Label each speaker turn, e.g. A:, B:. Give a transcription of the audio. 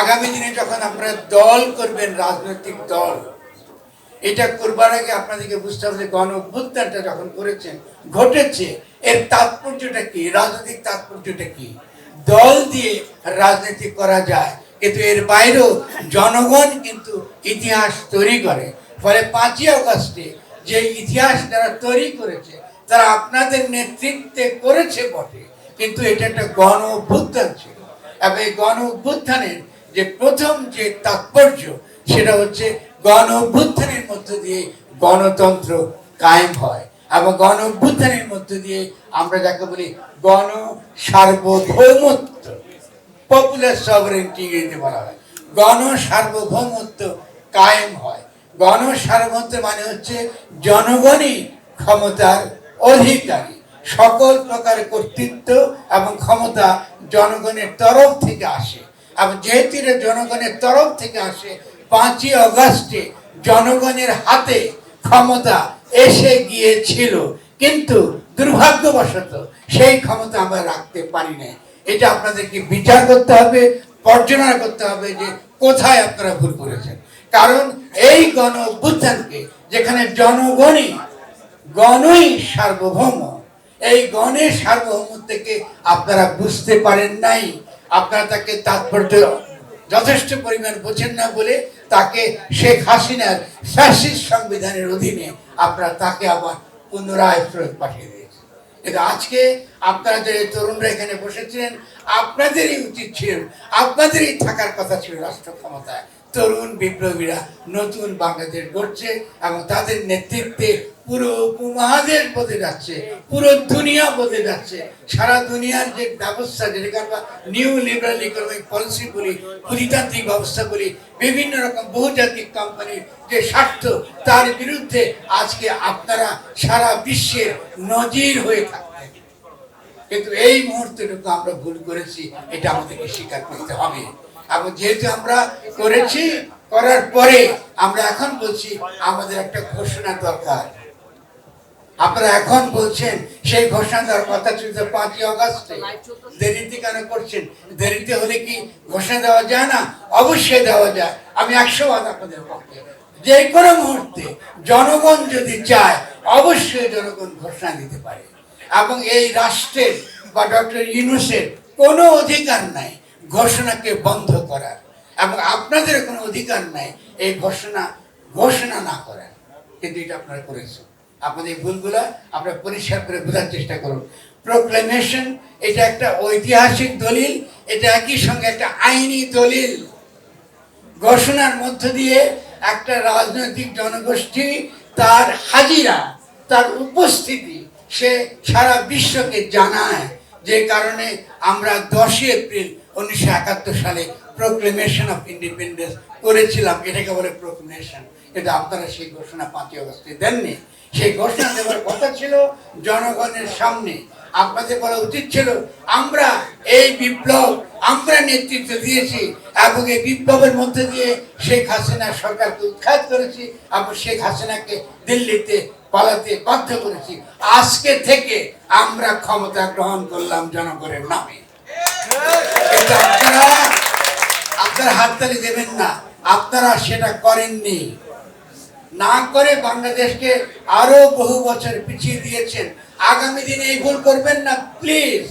A: আগামী দিনে যখন আপনারা দল করবেন, রাজনৈতিক দল, এটা করবার আগে আপনাদেরকে বুঝতে হবে গণ অভ্যুত্থানটা যখন করেছেন, ঘটেছে, এর তাৎপর্যটা কি? রাজনৈতিক তাৎপর্যটা কি? দল দিয়ে রাজনীতি করা যায়, কিন্তু এর বাইরেও জনগণ কিন্তু ইতিহাস তৈরি করে। ফলে পাঁচই আগস্টে যে ইতিহাস যারা তৈরি করেছে, তারা আপনাদের নেতৃত্বে করেছে বটে, কিন্তু এটা একটা গণ অভ্যুত্থান ছিল। এবং গণ অভ্যুত্থানের যে প্রথম যে তাৎপর্য, সেটা হচ্ছে গণ অভ্যুত্থানের মধ্য দিয়ে গণতন্ত্র কায়েম হয়। এবং গণ অভ্যুত্থানের মধ্য দিয়ে আমরা যাকে বলি গণ সার্বভৌমত্ব পপুলার সভারেন্টি ইংরেজিতে বলা হয়। গণ সার্বভৌমত্ব কায়েম হয়। গণ সার্বভৌমত্ব মানে হচ্ছে জনগণই ক্ষমতার অধিকারী। সকল প্রকার কর্তৃত্ব এবং ক্ষমতা জনগণের তরফ থেকে আসে। এবং যেহেতু জনগণের তরফ থেকে আসে, পাঁচই অগস্টে জনগণের হাতে ক্ষমতা এসে গিয়েছিল। কিন্তু দুর্ভাগ্যবশত সেই ক্ষমতা আমরা রাখতে পারি না এটা আপনাদেরকে বিচার করতে হবে পর্যালোচনা করতে হবে যে কোথায় আপনারা ভুল করেছেন। কারণ এই গণ অভ্যুত্থানকে যেখানে জনগণই, গণই সার্বভৌম এই গণের সার্বভৌম থেকে আপনারা বুঝতে পারেন নাই। আপনারা তাকে তাৎপর্য যথেষ্ট পরিমাণ বোঝেন না বলে তাকে শেখ হাসিনার ফ্যাসিস্ট সংবিধানের অধীনে আপনারা তাকে আবার পুনরায় ফেরত পাঠিয়ে দিয়েছেন। কিন্তু আজকে আপনারা যে তরুণরা এখানে বসেছিলেন, আপনাদেরই উচিত ছিল, আপনাদেরই থাকার কথা ছিল রাষ্ট্র ক্ষমতায়। তরুণ বিপ্লবীরা নতুন বাংলাদেশ গড়ছে এবং তাদের নেতৃত্বে পুরো উপমহাদেশ বদলে যাচ্ছে, পুরো দুনিয়া বদলে যাচ্ছে। সারা দুনিয়ার যে ব্যবস্থা, যেটাকে আমরা নিউ লিবারাল ইকোনমিক পলিসি বলি পুরিতান্ত্রিক ব্যবস্থা বলি, বিভিন্ন রকম বহুজাতিক কোম্পানির যে স্বার্থ, তার বিরুদ্ধে আজকে আপনারা সারা বিশ্বের নজির হয়ে থাকবেন কিন্তু এই মুহূর্তটুকু আমরা ভুল করেছি, এটা আমাদেরকে স্বীকার করতে হবে। এবং যেহেতু আমরা করেছি, করার পরে আমরা এখন বলছি, আমাদের একটা ঘোষণা দরকার। আপনারা এখন বলছেন, সেই ঘোষণা দেওয়ার কথা পাঁচই অগস্টে দেরিতে কেন করছেন? দেরিতে হলে কি ঘোষণা দেওয়া যায় না? অবশ্যই দেওয়া যায়। আমি একশো বাদ আপনাদের পক্ষে যে কোনো মুহূর্তে জনগণ যদি চায়, অবশ্যই জনগণ ঘোষণা দিতে পারে। এবং এই রাষ্ট্রের বা ডক্টর ইউনুসের কোনো অধিকার নাই ঘোষণাকে বন্ধ করার। এবং আপনাদের কোনো অধিকার নাই এই ঘোষণা ঘোষণা না করার। কিন্তু এটা আপনারা করেছেন। আপনাদের ভুলগুলো আপনারা পরিষ্কার করে বোঝার চেষ্টা করুন। প্রোক্লেমেশন এটা একটা ঐতিহাসিক দলিল, এটা একই সঙ্গে একটা আইনি দলিল। ঘোষণার মধ্য দিয়ে একটা রাজনৈতিক জনগোষ্ঠী তার হাজিরা, তার উপস্থিতি সে সারা বিশ্বকে জানায় যে কারণে আমরা দশই এপ্রিল উনিশশো একাত্তর সালে প্রোক্লেমেশন অফ ইন্ডিপেন্ডেন্স করেছিলাম। এটাকে বলে প্রোক্লেমেশন কিন্তু আপনারা সেই ঘোষণা পাঁচই অগস্টে দেননি। সেই ঘোষণা দেওয়ার কথা ছিল জনগণের সামনে। আপনাদের বলা উচিত ছিল, আমরা এই বিপ্লব আমরা নেতৃত্ব দিয়েছি এবং এই বিপ্লবের মধ্যে দিয়ে শেখ হাসিনা সরকারকে উৎখাত করেছি এবং শেখ হাসিনাকে দিল্লিতে পালাতে বাধ্য করেছি। আজকে থেকে আমরা ক্ষমতা গ্রহণ করলাম জনগণের নামে। আপনারা হাততালি দেবেন না। আপনারা সেটা করেননি। না করে বাংলাদেশকে আরও বহু বছর পিছিয়ে দিয়েছেন। আগামী দিনে এই ভুল করবেন না, প্লিজ।